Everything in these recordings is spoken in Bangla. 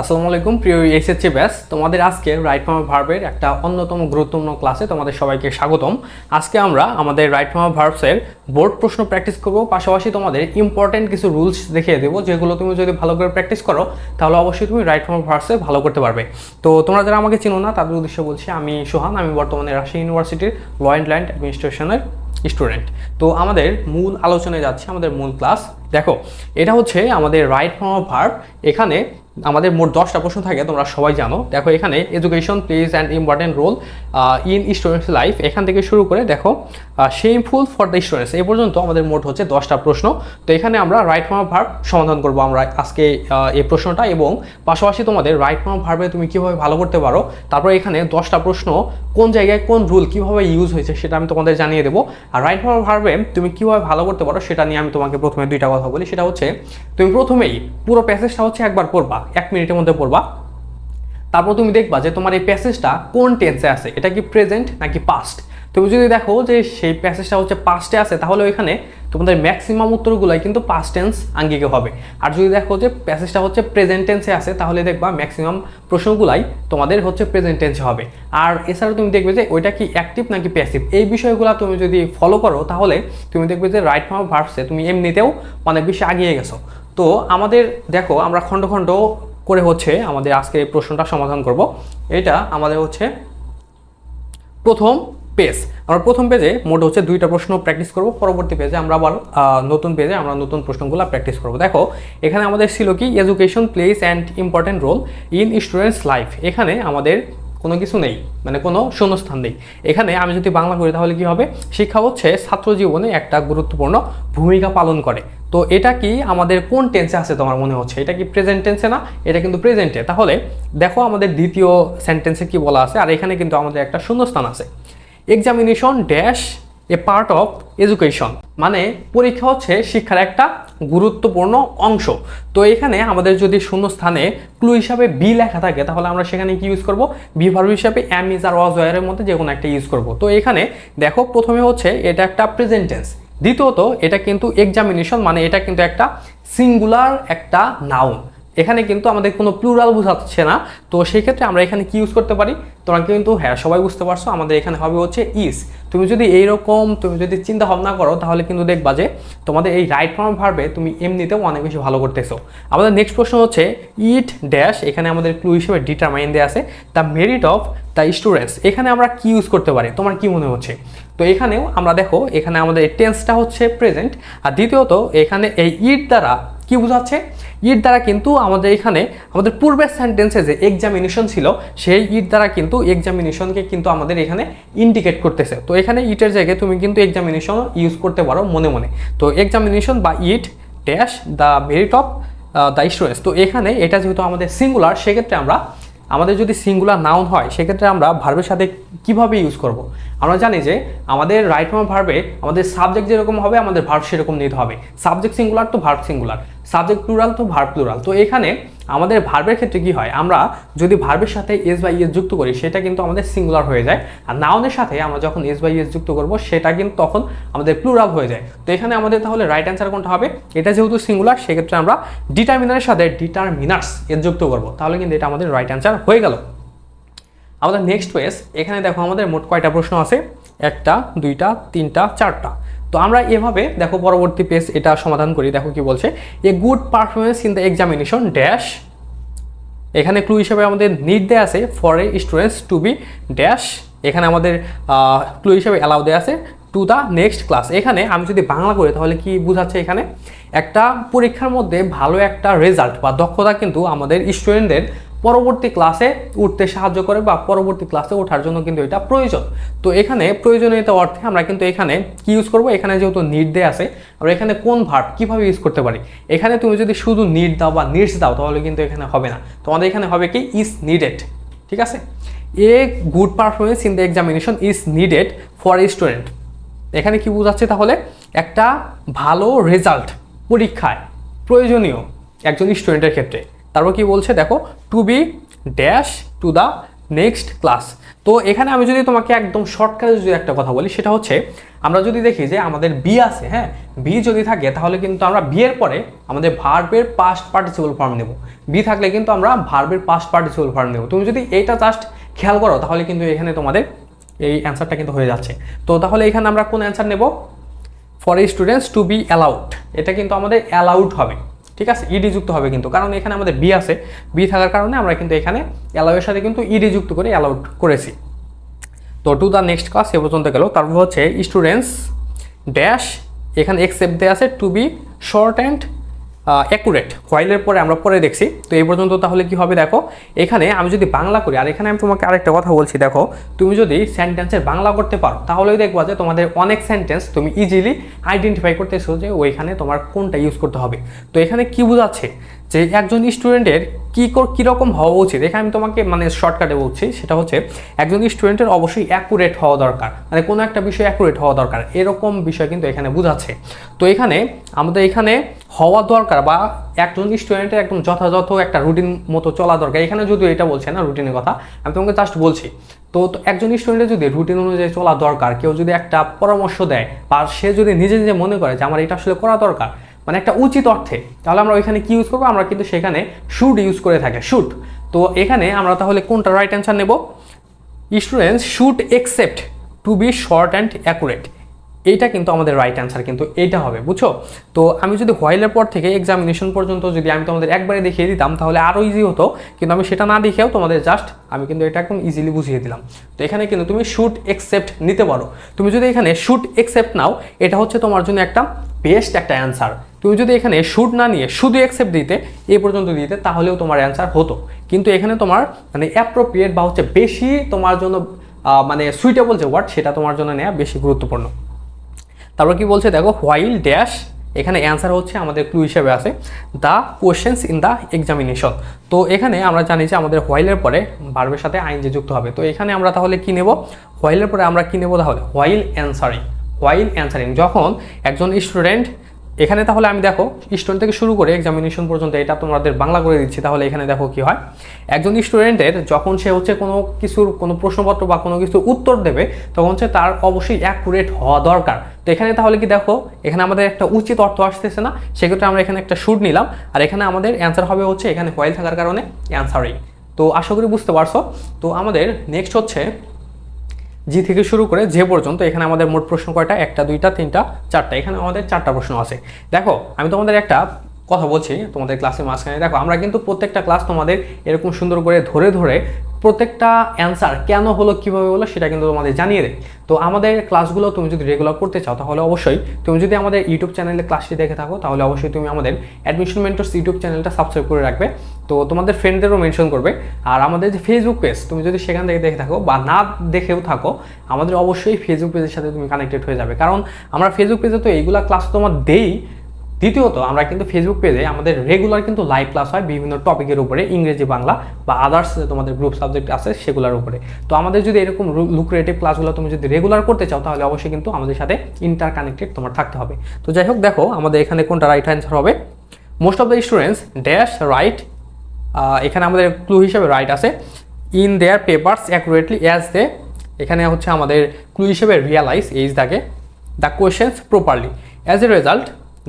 আসসালামু আলাইকুম, প্রিয় এসএসসি ব্যাস তোমাদের আজকে রাইট ফর্ম ভার্বের একটা অন্যতম গুরুত্বপূর্ণ ক্লাসে তোমাদের সবাইকে স্বাগতম। আজকে আমরা আমাদের রাইট ফর্ম ভার্বসের বোর্ড প্রশ্ন প্র্যাকটিস করব। পাশাপাশি তোমাদের ইম্পর্টেন্ট কিছু রুলস দেখিয়ে দেবো, যেগুলো তুমি যদি ভালো করে প্র্যাকটিস করো, তাহলে অবশ্যই তুমি রাইট ফর্ম ভার্বসে ভালো করতে পারবে। তো তোমরা যারা আমাকে চিনো না, তাদের উদ্দেশ্যে বলছি, আমি সোহান, আমি বর্তমানে রাজশাহী ইউনিভার্সিটির ল অ্যান্ড ল্যান্ড অ্যাডমিনিস্ট্রেশনের স্টুডেন্ট তো আমাদের মূল আলোচনায় যাচ্ছে, আমাদের মূল ক্লাস দেখো, এটা হচ্ছে আমাদের রাইট ফর্ম অফ ভার্ব এখানে আমাদের মোট দশটা প্রশ্ন থাকে, তোমরা সবাই জানো। দেখো এখানে education plays and important role in students life এখান থেকে শুরু করে, দেখো শেমফুল ফর দ্য স্টুডেন্টস এই পর্যন্ত আমাদের মোট হচ্ছে দশটা প্রশ্ন। তো এখানে আমরা রাইট ফর্ম ভার্ব সমাধান করব আমরা আজকে এই প্রশ্নটা। এবং পাশাপাশি তোমাদের রাইট ফর্ম ভার্বে তুমি কীভাবে ভালো করতে পারো, তারপর এখানে দশটা প্রশ্ন কোন জায়গায় কোন রুল কীভাবে ইউজ হয়েছে সেটা আমি তোমাদের জানিয়ে দেবো। আর রাইট ফর্ম ভার্বে তুমি কীভাবে ভালো করতে পারো সেটা নিয়ে আমি তোমাকে প্রথমে দুইটা কথা বলি। সেটা হচ্ছে, তুমি প্রথমেই পুরো প্যাসেজটা হচ্ছে একবার পড়বা, এক মিনিটের মধ্যে পড়বা। তারপর তুমি দেখবা যে তোমার এই প্যাসেজটা কোন টেন্সে আছে, এটা কি প্রেজেন্ট নাকি পাস্ট তুমি যদি দেখো যে সেই প্যাসেজটা হচ্ছে পাস্টে আছে, তাহলে ওইখানে তোমাদের ম্যাক্সিমাম উত্তরগুলাই কিন্তু পাস্ট টেন্স আঙ্গিকে হবে। আর যদি দেখো যে প্যাসেজটা হচ্ছে প্রেজেন্ট টেন্সে আছে, তাহলে দেখবা ম্যাক্সিমাম প্রশ্নগুলাই তোমাদের হচ্ছে প্রেজেন্ট টেন্সে হবে। আর এছাড়াও তুমি দেখবে যে ওইটা কি অ্যাক্টিভ নাকি প্যাসিভ এই বিষয়গুলো তুমি যদি ফলো করো, তাহলে তুমি দেখবে যে রাইট ফর্ম ভার্বসে তুমি এমনিতেও অনেক বেশি আগিয়ে গেছো। তো আমাদের দেখো আমরা খণ্ড খণ্ড করে হচ্ছে আমাদের আজকে এই প্রশ্নটা সমাধান করব। এটা আমাদের হচ্ছে প্রথম পেজ। আমরা প্রথম পেজে মোট হচ্ছে দুইটা প্রশ্ন প্র্যাকটিস করব। পরবর্তী পেজে আমরা আবার নতুন পেজে আমরা নতুন প্রশ্নগুলো প্র্যাকটিস করব। দেখো, এখানে আমাদের ছিল কি? Education plays and important role in students life এখানে আমাদের কোনো কিছু নেই মানে কোনো শূন্যস্থান নেই। এখানে আমি যদি বাংলা করি তাহলে কি হবে? শিক্ষা হচ্ছে ছাত্র জীবনে একটা গুরুত্বপূর্ণ ভূমিকা পালন করে। তো এটা কি আমাদের কোন টেন্সে আছে তোমার মনে হচ্ছে? এটা কি প্রেজেন্ট টেন্সে না? এটা কিন্তু প্রেজেন্টে তাহলে দেখো আমাদের দ্বিতীয় সেন্টেন্সে কি বলা আছে? আর এখানে কিন্তু আমাদের একটা শূন্যস্থান আছে। Examination dash a part of education মানে পরীক্ষা হচ্ছে শিক্ষার একটা গুরুত্বপূর্ণ অংশ। তো এখানে আমাদের যদি শূন্য স্থানে ক্লু হিসাবে বি লেখা থাকে, তাহলে আমরা সেখানে কি ইউজ করব? বি ভার্ব হিসাবে এম ইজ আর ওয়াজ ওয়ারের মধ্যে যে কোনো একটা ইউজ করব। তো এখানে দেখো, প্রথমে হচ্ছে এটা একটা প্রেজেন্টেন্স দ্বিতীয়ত এটা কিন্তু এক্সামিনেশন মানে এটা কিন্তু একটা সিঙ্গুলার একটা নাউন এখানে কিন্তু আমাদের কোনো প্লুরাল বোঝাচ্ছে না। তো সেই ক্ষেত্রে আমরা এখানে কি ইউজ করতে পারি? তোমরা কিন্তু হ্যাঁ সবাই বুঝতে পারছ, আমাদের এখানে হবে হচ্ছে ইস তুমি যদি এইরকম, তুমি যদি চিন্তা ভাবনা করো, তাহলে কিন্তু দেখবা যে তোমাদের এই রাইট ফর্ম ভার্বে তুমি এমনিতেও অনেক বেশি ভালো করতেছো। আমাদের নেক্সট প্রশ্ন হচ্ছে ইট ড্যাশ এখানে আমাদের ক্লু হিসেবে ডিটারমাইন দেওয়া আছে the merit of the students এখানে আমরা কি ইউজ করতে পারি? তোমার কি মনে হচ্ছে? তো এখানেও আমরা দেখো, এখানে আমাদের টেন্সটা হচ্ছে প্রেজেন্ট আর দ্বিতীয়ত, এখানে এই ইট দ্বারা কি বোঝাচ্ছে? ইট দ্বারা কিন্তু আমাদের এখানে, আমাদের পূর্বের সেন্টেন্সে যে এক্সামিনেশন ছিল, সেই ইট দ্বারা কিন্তু এক্সামিনেশনকে কিন্তু আমাদের এখানে ইন্ডিকেট করতেছে। তো এখানে ইটের জায়গায় তুমি কিন্তু এক্সামিনেশন ইউজ করতে পারো মনে মনে। তো এক্সামিনেশন বা it dash the merit of the students তো এখানে এটা যেহেতু আমাদের সিঙ্গুলার সেক্ষেত্রে আমরা আমাদের যদি সিঙ্গুলার নাউন হয়, সেক্ষেত্রে আমরা ভার্বের সাথে কীভাবে ইউজ করব। আমরা জানি যে আমাদের রাইট ফর্ম ভার্বে আমাদের সাবজেক্ট যেরকম হবে, আমাদের ভার্ব সেরকম নিতে হবে সাবজেক্ট সিঙ্গুলার তো ভার্ব সিঙ্গুলার সাবজেক্ট প্লুরাল তো ভার্ব প্লুরাল তো এখানে আমাদের ভার্বের ক্ষেত্রে কি হয়? আমরা যদি ভার্বের সাথে এস বাই এস যুক্ত করি, সেটা কিন্তু আমাদের সিঙ্গুলার হয়ে যায়। আর নাউনের সাথে আমরা যখন এস বাই এস যুক্ত করব, সেটা কিন্তু তখন আমাদের প্লুরাল হয়ে যায়। তো এখানে আমাদের তাহলে রাইট অ্যান্সার কোনটা হবে? এটা যেহেতু সিঙ্গুলার সেক্ষেত্রে আমরা ডিটারমিনারের সাথে ডিটারমিনার্স এর যুক্ত করব। তাহলে কিন্তু এটা আমাদের রাইট অ্যান্সার হয়ে গেল। আমাদের নেক্সট পেজ এখানে দেখো আমাদের মোট কয়টা প্রশ্ন আছে? একটা, দুইটা, তিনটা, চারটা। তো আমরা এভাবে, দেখো পরবর্তী পেজ এটা সমাধান করি, দেখো কি বলছে a good performance in the examination dash এখানে ক্লু হিসেবে আমাদের নিট দেয়া আছে for a students to be dash এখানে আমাদের ক্লু হিসেবে অ্যালাউ দেওয়া আছে টু দ্য নেক্সট ক্লাস এখানে আমি যদি বাংলা করি তাহলে কি বোঝাচ্ছে এখানে? একটা পরীক্ষার মধ্যে ভালো একটা রেজাল্ট বা দক্ষতা কিন্তু আমাদের স্টুডেন্টদের পরবর্তী ক্লাসে উঠতে সাহায্য করে বা পরবর্তী ক্লাসে ওঠার জন্য কিন্তু এটা প্রয়োজন। তো এখানে প্রয়োজনীয়তা অর্থে আমরা কিন্তু এখানে কি ইউজ করব? এখানে যেহেতু নিট দেয়া আছে, আমরা এখানে কোন ভার্ব কীভাবে ইউজ করতে পারি? এখানে তুমি যদি শুধু নিট দাও বা নিডস দাও, তাহলে কিন্তু এখানে হবে না। তোমাদের এখানে হবে কি? ইজ নিডেড ঠিক আছে? A good performance in the examination is needed for a student এখানে কি বোঝাচ্ছে তাহলে? একটা ভালো রেজাল্ট পরীক্ষায় প্রয়োজনীয় একজন স্টুডেন্টের ক্ষেত্রে। তারপর কি বলছে? দেখো to be dash to the next class তো এখানে আমি যদি তোমাকে একদম শর্টকাটে যদি একটা কথা বলি, সেটা হচ্ছে, আমরা যদি দেখি যে আমাদের বি আছে হ্যাঁ? বি যদি থাকে, তাহলে কিন্তু আমরা বিয়ের পরে আমাদের ভার্বের পাস্ট পার্টিসিপল ফর্ম নেব। বি থাকলে কিন্তু আমরা ভার্বের পাস্ট পার্টিসিপল ফর্ম নেব। তুমি যদি এইটা জাস্ট খেয়াল করো, তাহলে কিন্তু এখানে তোমাদের এই অ্যান্সারটা কিন্তু হয়ে যাচ্ছে। তো তাহলে এখানে আমরা কোন অ্যান্সার নেব? For students to be allowed এটা কিন্তু আমাদের অ্যালাউড হবে। ঠিক আছে? ইডি যুক্ত হবে কিন্তু। কারণ এখানে আমাদের বি আছে। বি থাকার কারণে আমরা কিন্তু এখানে অ্যালাউয়ের সাথে কিন্তু ইডি যুক্ত করে অ্যালাউড করেছি। তো টু দ্য নেক্সট ক্লাস এ পর্যন্ত গেল। তারপর হচ্ছে স্টুডেন্টস ড্যাশ এখানে এক্সেপ্ট দেওয়া আছে to be short and accurate হোয়াইলের পরে আমরা পরে দেখছি। তো এই পর্যন্ত তাহলে কি হবে দেখো, এখানে আমি যদি বাংলা করি, আর এখানে আমি তোমাকে আরেকটা কথা বলছি, দেখো, তুমি যদি সেন্টেন্সের বাংলা করতে পারো, তাহলেই দেখবা যে তোমাদের অনেক সেন্টেন্স তুমি ইজিলি আইডেন্টিফাই করতেছো যে ওইখানে তোমার কোনটা ইউজ করতে হবে। তো এখানে কি বোঝাচ্ছে? যে একজন স্টুডেন্টের কী কীরকম হওয়া উচিত। এখানে আমি তোমাকে মানে শর্টকাটে বলছি, সেটা হচ্ছে একজন স্টুডেন্টের অবশ্যই অ্যাকুরেট হওয়া দরকার। মানে কোনো একটা বিষয় অ্যাকুরেট হওয়া দরকার। এরকম বিষয় কিন্তু এখানে বোঝাচ্ছে। তো এখানে আমাদের এখানে হওয়া দরকার বা একজন স্টুডেন্টের একদম যথাযথ একটা রুটিন মতো চলা দরকার। এখানে যদিও এটা বলছে না রুটিনের কথা, আমি তোমাকে জাস্ট বলছি। তো একজন স্টুডেন্টের যদি রুটিন অনুযায়ী চলা দরকার, কেউ যদি একটা পরামর্শ দেয় বা সে যদি নিজে নিজে মনে করে যে আমার এটা আসলে করা দরকার মানে একটা উচিত অর্থে। তাহলে আমরা ওইখানে কি ইউজ করব? আমরা কিন্তু সেখানে শুড ইউজ করে থাকি শুড তো এখানে আমরা তাহলে কোনটা রাইট অ্যান্সার নেব? Students should except to be short and accurate এইটা কিন্তু আমাদের রাইট অ্যান্সার কিন্তু এইটা হবে, বুঝছ? তো আমি যদি হোয়াইলের পর থেকে এক্সামিনেশন পর্যন্ত যদি আমি তোমাদের একবারে দেখিয়ে দিতাম, তাহলে আরও ইজি হতো। কিন্তু আমি সেটা না দেখেও তোমাদের জাস্ট আমি কিন্তু এটা একদম ইজিলি বুঝিয়ে দিলাম। তো এখানে কিন্তু তুমি শুট একসেপ্ট নিতে পারো। তুমি যদি এখানে শুট একসেপ্ট নাও, এটা হচ্ছে তোমার জন্য একটা বেস্ট একটা অ্যান্সার তুমি যদি এখানে শুট না নিয়ে শুধু অ্যাকসেপ্ট দিতে, এ পর্যন্ত দিতে, তাহলেও তোমার অ্যান্সার হতো। কিন্তু এখানে তোমার মানে অ্যাপ্রোপ্রিয়েট বা হচ্ছে বেশি তোমার জন্য মানে সুইটেবল যে ওয়ার্ড সেটা তোমার জন্য নেওয়া বেশি গুরুত্বপূর্ণ। তারপর কি বলছে, দেখো হোয়াইল ড্যাশ এখানে অ্যান্সার হচ্ছে আমাদের ক্লু হিসেবে আছে the questions in the examination তো এখানে আমরা জানি যে আমাদের হোয়াইলের পরে ভার্বের সাথে আইন যে যুক্ত হবে। তো এখানে আমরা তাহলে কি নেব? হোয়াইলের পরে আমরা কি নেব তাহলে? হোয়াইল অ্যান্সারিং হোয়াইল অ্যান্সারিং যখন একজন স্টুডেন্ট এখানে তাহলে আমি দেখো স্টুডেন্ট থেকে শুরু করে এক্সামিনেশন পর্যন্ত এটা তোমাদের বাংলা করে দিচ্ছি, তাহলে এখানে দেখো কি হয়? একজন স্টুডেন্টের যখন সে হচ্ছে কোনো কিছুর, কোনো প্রশ্নপত্র বা কোনো কিছুর উত্তর দেবে, তখন হচ্ছে তার অবশ্যই অ্যাকুরেট হওয়া দরকার। তো এখানে তাহলে কি দেখো, এখানে আমাদের একটা উচিত অর্থ আসতেছে না, সেক্ষেত্রে আমরা এখানে একটা শুট নিলাম, আর এখানে আমাদের অ্যান্সার হবে হচ্ছে এখানে হোয়াইল থাকার কারণে অ্যান্সারিং তো আশা করি বুঝতে পারছ। তো আমাদের নেক্সট হচ্ছে জি থেকে শুরু করে যে পর্যন্ত এখানে আমাদের মোট প্রশ্ন কয়টা? একটা, দুইটা, তিনটা, চারটা। এখানে আমাদের চারটা প্রশ্ন আছে। দেখো, আমি তোমাদের একটা কথা বলছি তোমাদের ক্লাসের মাঝখানে। দেখো, আমরা কিন্তু প্রত্যেকটা ক্লাস তোমাদের এরকম সুন্দর করে ধরে ধরে প্রত্যেকটা অ্যান্সার কেন হলো, কীভাবে হলো, সেটা কিন্তু তোমাদের জানিয়ে দেয়। তো আমাদের ক্লাসগুলো তুমি যদি রেগুলার করতে চাও, তাহলে অবশ্যই তুমি যদি আমাদের ইউটিউব চ্যানেলে ক্লাসটি দেখে থাকো, তাহলে অবশ্যই তুমি আমাদের অ্যাডমিশন মেন্টর্স ইউটিউব চ্যানেলটা সাবস্ক্রাইব করে রাখবে। তো তোমাদের ফ্রেন্ডদেরও মেনশন করবে। আর আমাদের যে ফেসবুক পেজ তুমি যদি সেখান থেকে দেখে থাকো বা না দেখেও থাকো, আমাদের অবশ্যই ফেসবুক পেজের সাথে তুমি কানেক্টেড হয়ে যাবে। কারণ আমরা ফেসবুক পেজে তো এইগুলা ক্লাস তোমার দেই। দ্বিতীয়ত, আমরা কিন্তু ফেসবুক পেজে আমাদের রেগুলার কিন্তু লাইভ ক্লাস হয় বিভিন্ন টপিকের উপরে, ইংরেজি, বাংলা বা আদার্স তোমাদের গ্রুপ সাবজেক্ট আছে সেগুলোর উপরে। তো আমাদের যদি এরকম লুক্রেটিভ ক্লাসগুলো তুমি যদি রেগুলার করতে চাও, তাহলে অবশ্যই কিন্তু আমাদের সাথে ইন্টার কানেক্টেড তোমার থাকতে হবে। তো যাই হোক, দেখো আমাদের এখানে কোনটা রাইট অ্যান্সার হবে। Most of the students dash write এখানে আমাদের ক্লু হিসেবে রাইট আছে। In their papers accurately as they এখানে হচ্ছে আমাদের ক্লু হিসেবে রিয়ালাইজ এইজ দাগে the questions properly as a result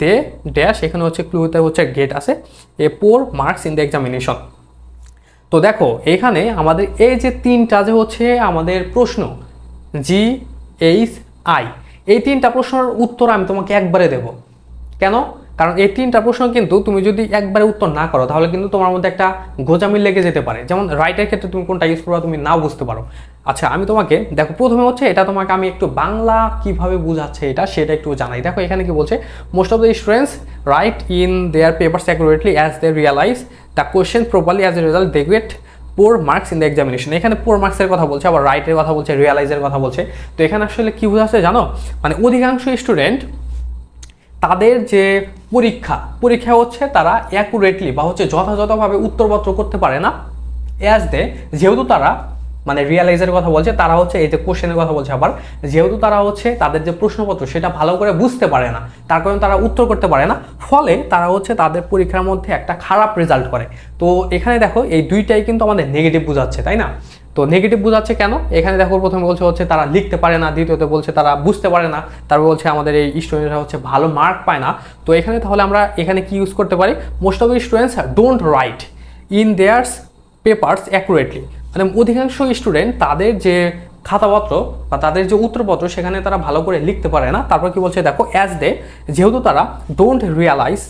they dash এখানে হচ্ছে ক্লুতে হচ্ছে গেট আছে a poor marks in the examination তো দেখো, এখানে আমাদের এই যে তিনটা যে হচ্ছে আমাদের প্রশ্ন জি এইচ আই এই তিনটা প্রশ্নের উত্তর আমি তোমাকে একবারে দেব। কেন? কারণ এই তিনটা প্রশ্ন কিন্তু তুমি যদি একবারে উত্তর না করো, তাহলে কিন্তু তোমার মধ্যে একটা গোজামিল লেগে যেতে পারে। যেমন রাইটের ক্ষেত্রে তুমি কোনটা ইউজ করবা তুমি নাও বুঝতে পারো। আচ্ছা আমি তোমাকে, দেখো, প্রথমে হচ্ছে এটা তোমাকে আমি একটু বাংলা কীভাবে বুঝাচ্ছে এটা, সেটা একটু জানাই। দেখো, এখানে কি বলছে most of the students write in their papers accurately as they realise the question properly as a result they get poor marks in the examination এখানে পোর মার্কসের কথা বলছে, আবার রাইটের কথা বলছে রিয়ালাইজের কথা বলছে। তো এখানে আসলে কি বোঝাচ্ছে জানো? মানে অধিকাংশ স্টুডেন্ট তাদের যে পরীক্ষা। পরীক্ষা হচ্ছে তারা অ্যাকুরেটলি বা হচ্ছে যথাযথভাবে উত্তরপত্র করতে পারে না। অ্যাজ দে যেহেতু তারা মানে রিয়ালাইজের কথা বলছে, তারা হচ্ছে এই যে কোশ্চেনের কথা বলছে আবার, যেহেতু তারা হচ্ছে তাদের যে প্রশ্নপত্র, সেটা ভালো করে বুঝতে পারে না, তার কারণে তারা উত্তর করতে পারে না। ফলে তারা হচ্ছে তাদের পরীক্ষার মধ্যে একটা খারাপ রেজাল্ট করে। তো এখানে দেখো, এই দুইটাই কিন্তু আমাদের নেগেটিভ বোঝাচ্ছে, তাই না? তো নেগেটিভ বোঝাচ্ছে কেন? এখানে দেখো প্রথমে বলছে হচ্ছে তারা লিখতে পারে না, দ্বিতীয়ত বলছে তারা বুঝতে পারে না, তারপর বলছে আমাদের এই স্টুডেন্টরা হচ্ছে ভালো মার্ক পায় না। তো এখানে তাহলে আমরা এখানে কি ইউজ করতে পারি? Most of students don't write in theirs papers accurately মানে অধিকাংশ স্টুডেন্ট তাদের যে খাতাপত্র বা তাদের যে উত্তরপত্র সেখানে তারা ভালো করে লিখতে পারে না। তারপর কি বলছে দেখো অ্যাজ দে যেহেতু তারা don't realise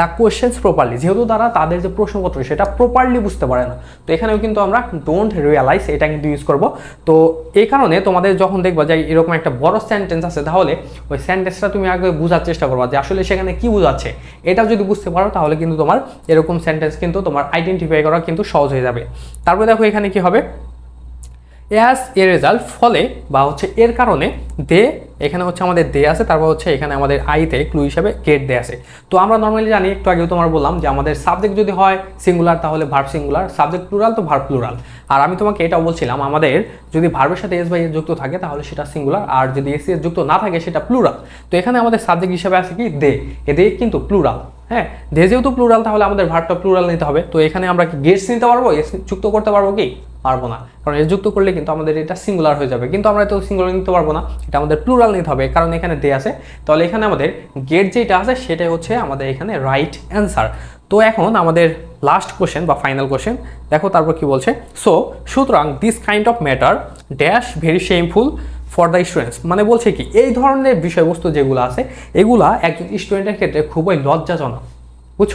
the questions properly যেহেতু তারা তাদের যে প্রশ্নপত্র, সেটা প্রপারলি বুঝতে পারে না। তো এখানেও কিন্তু আমরা ডোন্ট রিয়ালাইজ এটা কিন্তু ইউজ করব। তো এই কারণে তোমাদের যখন দেখবা যে এরকম একটা বড় সেন্টেন্স আছে, তাহলে ওই সেন্টেন্সটা তুমি আগে বোঝার চেষ্টা করবা যে আসলে সেখানে কি বোঝাচ্ছে। এটা যদি বুঝতে পারো, তাহলে কিন্তু তোমার এরকম সেন্টেন্স কিন্তু তোমার আইডেন্টিফাই করা কিন্তু সহজ হয়ে যাবে। তারপরে দেখো এখানে কি হবে? অ্যাজ এ রেজাল্ট ফলে বা হচ্ছে এর কারণে দে, এখানে হচ্ছে আমাদের দে আছে, তারপর হচ্ছে এখানে আমাদের আইতে ক্লু হিসাবে গেট দে আছে। তো আমরা নর্মালি জানি, একটু আগেও তোমার বললাম যে আমাদের সাবজেক্ট যদি হয় সিঙ্গুলার তাহলে ভার্ব সিঙ্গুলার সাবজেক্ট প্লুরাল তো ভার্ব প্লুরাল আর আমি তোমাকে এটাও বলছিলাম, আমাদের যদি ভার্বের সাথে এস বাই এস যুক্ত থাকে, তাহলে সেটা সিঙ্গুলার আর যদি এস এস যুক্ত না থাকে, সেটা প্লুরাল তো এখানে আমাদের সাবজেক্ট হিসাবে আছে কি? দে। এ দে কিন্তু প্লুরাল হ্যাঁ দে যেহেতু প্লুরাল তাহলে আমাদের ভার্বটা প্লুরাল নিতে হবে। তো এখানে আমরা কি গেটস নিতে পারব? এস যুক্ত করতে পারব কি? পারব না। কারণ এর যুক্ত করলে কিন্তু আমাদের এটা সিঙ্গুলার হয়ে যাবে। কিন্তু আমরা তো সিঙ্গুলার নিতে পারব না। এটা আমাদের প্লুরাল নিতে হবে। কারণ এখানে দে আছে। তাহলে এখানে আমাদের গেট যেটা আছে, সেটাই হচ্ছে আমাদের এখানে রাইট অ্যান্সার তো এখন আমাদের লাস্ট কোশ্চেন বা ফাইনাল কোশ্চেন দেখো তারপর কি বলছে? সো সুতরাং this kind of matter dash very shameful for the students মানে বলছে কি, এই ধরনের বিষয়বস্তু যেগুলো আছে, এগুলা একজন স্টুডেন্টের ক্ষেত্রে খুবই লজ্জাজনক। বুঝছ?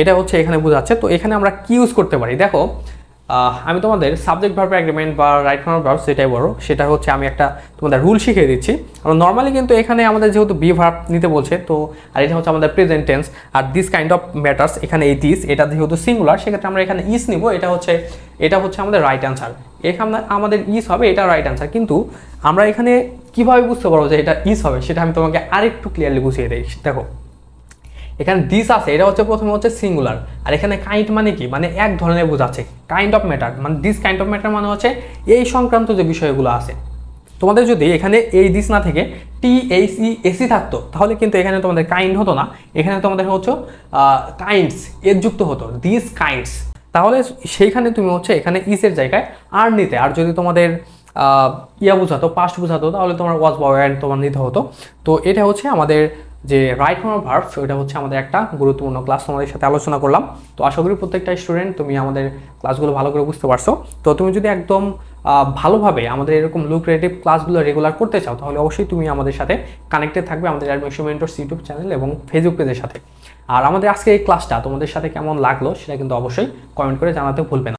এটা হচ্ছে এখানে বোঝাচ্ছে। তো এখানে আমরা কি ইউজ করতে পারি? দেখো আমি তোমাদের সাবজেক্ট ভার্ব অ্যাগ্রিমেন্ট বা রাইট ফর্ম ভার্ব সেটাই বড় সেটা হচ্ছে আমি একটা তোমাদের রুল শিখিয়ে দিচ্ছি। আমরা নর্মালি কিন্তু এখানে আমাদের যেহেতু বি ভার্ব নিতে বলছে, তো, আর এটা হচ্ছে আমাদের প্রেজেন্ট টেন্স আর দিস কাইন্ড অফ ম্যাটার্স এখানে এই দিস এটা যেহেতু সিঙ্গুলার সেক্ষেত্রে আমরা এখানে ইস নিব। এটা হচ্ছে এটা হচ্ছে আমাদের রাইট অ্যান্সার এখানে আমাদের ইস হবে, এটা রাইট অ্যান্সার কিন্তু আমরা এখানে কীভাবে বুঝতে পারব যে এটা ইস হবে, সেটা আমি তোমাকে আরেকটু ক্লিয়ারলি বুঝিয়ে দিই। দেখো, এখানে দিস আছে, এটা হচ্ছে প্রথমে হচ্ছে সিঙ্গুলার আর এখানে কাইন্ড মানে কি? মানে এক ধরনের বোঝাচ্ছে কাইন্ড অফ ম্যাটার মানে দিস কাইন্ড অফ ম্যাটার মানে হচ্ছে এই সংক্রান্ত যে বিষয়গুলো আছে। তোমাদের যদি এখানে এই দিস না থেকে টি এইচ ই এসি থাকতো, তাহলে কিন্তু এখানে তোমাদের কাইন্ড হতো না। এখানে তোমাদের হচ্ছে কাইন্ডস এর যুক্ত হতো। দিস কাইন্ডস তাহলে সেইখানে তুমি হচ্ছে এখানে ইসের জায়গায় আর নিতে। আর যদি তোমাদের ইয়া বোঝাতো পাস্ট বোঝাতো, তাহলে তোমার ওয়াজ বা তোমার নিতে হতো। তো এটা হচ্ছে আমাদের যে রাইট ফর্ম ভার্ব ওইটা হচ্ছে আমাদের একটা গুরুত্বপূর্ণ ক্লাস তোমাদের সাথে আলোচনা করলাম। তো আশা করি প্রত্যেকটা স্টুডেন্ট তুমি আমাদের ক্লাসগুলো ভালো করে বুঝতে পারছ। তো তুমি যদি একদম ভালোভাবে আমাদের এরকম লুক্রেটিভ ক্লাসগুলো রেগুলার করতে চাও, তাহলে অবশ্যই তুমি আমাদের সাথে কানেক্টেড থাকবে আমাদের অ্যাডমিশন মেন্টরস ইউটিউব চ্যানেল এবং ফেসবুক পেজের সাথে। আর আমাদের আজকে এই ক্লাসটা তোমাদের সাথে কেমন লাগল, সেটা কিন্তু অবশ্যই কমেন্ট করে জানাতে ভুলবে না।